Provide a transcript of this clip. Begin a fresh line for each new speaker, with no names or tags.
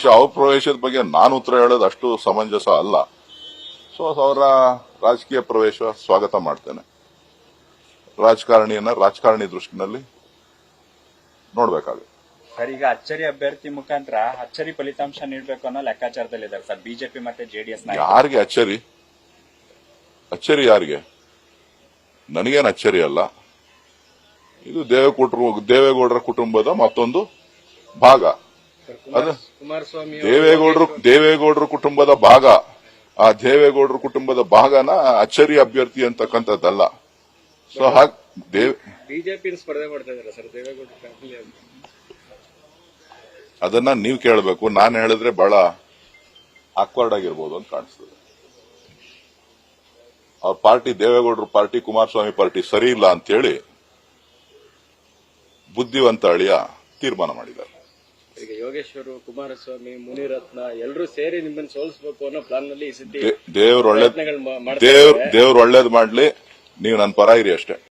ಪ್ರವೇಶ ಅವ್ರ ಪ್ರವೇಶದ ಬಗ್ಗೆ ನಾನು ಉತ್ತರ ಹೇಳೋದು ಅಷ್ಟು ಸಮಂಜಸ ಅಲ್ಲ. ಸೊ ಅವರ ರಾಜಕೀಯ ಪ್ರವೇಶ ಸ್ವಾಗತ ಮಾಡ್ತೇನೆ. ರಾಜಕಾರಣಿಯನ್ನ ರಾಜಕಾರಣಿ ದೃಷ್ಟಿನಲ್ಲಿ ನೋಡ್ಬೇಕಾಗುತ್ತೆ.
ಸರ್ ಈಗ ಅಚ್ಚರಿ ಅಭ್ಯರ್ಥಿ ಮುಖಾಂತರ ಅಚ್ಚರಿ ಫಲಿತಾಂಶ ನೀಡಬೇಕು ಅನ್ನೋ ಲೆಕ್ಕಾಚಾರದಲ್ಲಿದ್ದಾರೆ ಸರ್. ಬಿಜೆಪಿ ಮತ್ತೆ ಜೆಡಿಎಸ್
ಯಾರಿಗೆ ಅಚ್ಚರಿ? ಅಚ್ಚರಿ ಯಾರಿಗೆ? ನನಗೇನು ಅಚ್ಚರಿ ಅಲ್ಲ. ಇದು ದೇವೇಗೌಡರ ದೇವೇಗೌಡರ ಕುಟುಂಬದ ಮತ್ತೊಂದು ಭಾಗ. ಅದು ದೇವೇಗೌಡರು ದೇವೇಗೌಡರು ಕುಟುಂಬದ ಭಾಗ. ಆ ದೇವೇಗೌಡರ ಕುಟುಂಬದ ಭಾಗನ ಅಚ್ಚರಿ ಅಭ್ಯರ್ಥಿ ಅಂತಕ್ಕಂಥದ್ದಲ್ಲ. ಸೊ ಹಾಗೆ ದೇವ್
ಬಿಜೆಪಿ ಸ್ಪರ್ಧೆ ಮಾಡ್ತಾ ಸರ್
ಅದನ್ನ ನೀವು ಕೇಳಬೇಕು. ನಾನು ಹೇಳಿದ್ರೆ ಬಹಳ ಆಕ್ವರ್ಡ್ ಆಗಿರ್ಬೋದು ಅಂತ ಕಾಣಿಸ್ತದೆ. ಅವ್ರ ಪಾರ್ಟಿ ದೇವೇಗೌಡರ ಪಾರ್ಟಿ ಕುಮಾರಸ್ವಾಮಿ ಪಾರ್ಟಿ ಸರಿ ಇಲ್ಲ ಅಂತ ಹೇಳಿ ಬುದ್ಧಿವಂತ ಅಳಿಯ ತೀರ್ಮಾನ ಮಾಡಿದ್ದಾರೆ.
ಈಗ ಯೋಗೇಶ್ವರು ಕುಮಾರಸ್ವಾಮಿ ಮುನಿರತ್ನ ಎಲ್ಲರೂ ಸೇರಿ ನಿಮ್ಮನ್ನ ಸೋಲಿಸಬೇಕು ಅನ್ನೋ ಪ್ಲಾನ್ನಲ್ಲಿ ಈ ಸತಿ
ದೇ- ದೇವ್ರ ಒಳ್ಳೇದ್
ಪ್ರಯತ್ನಗಳು ಮಾ- ಮಾಡ್ತಾ
ದೇವ್ರ
ಇದ್ದಾರೆ.
ದೇವ್ರ ಒಳ್ಳೇದ್ ಮಾಡ್ಲಿ ನೀವು ನನ್ನ ಪರ ಇರಿ ಅಷ್ಟೇ